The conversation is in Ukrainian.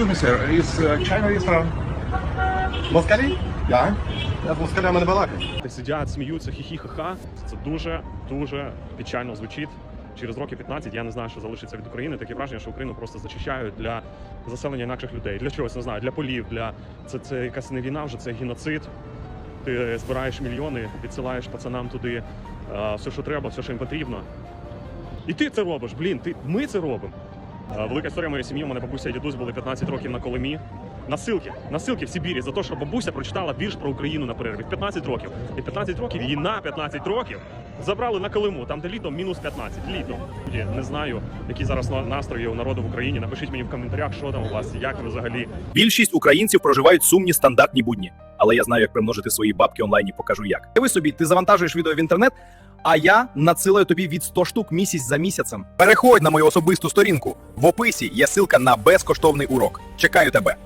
excuse me, sir, is uh, China restaurant? Москалі? Yeah. Я з москалями не балакаю. Сидять, сміються, хі-хі-ха-ха. Це дуже дуже печально звучить. Через років 15 я не знаю, що залишиться від України. Таке враження, що Україну просто зачищають для заселення інакших людей. Для чогось не знаю, для полів, для це, це якась не війна, вже це геноцид. Ти збираєш мільйони, відсилаєш пацанам туди а, все, що треба, все, що їм потрібно. І ти це робиш, блін, ти, ми це робимо. А, Велика історія моєї сім'ї. У мене бабуся і дідусь були 15 років на Колимі. Насилки, насилки в Сибірі за те, що бабуся прочитала вірш про Україну на перерві. В 15 років. І 15 років її на 15 років забрали на Колиму, там де літом мінус 15. Літом. Не знаю, які зараз на- настрої у народу в Україні. Напишіть мені в коментарях, що там у вас, як ви взагалі Більшість українців проживають сумні стандартні будні, але я знаю, як примножити свої бабки онлайн і покажу як. Ви собі, ти завантажуєш відео в інтернет, а я надсилаю тобі від 100 штук місяць за місяцем. Переходь на мою особисту сторінку. В описі є ссылка на безкоштовний урок. Чекаю тебе.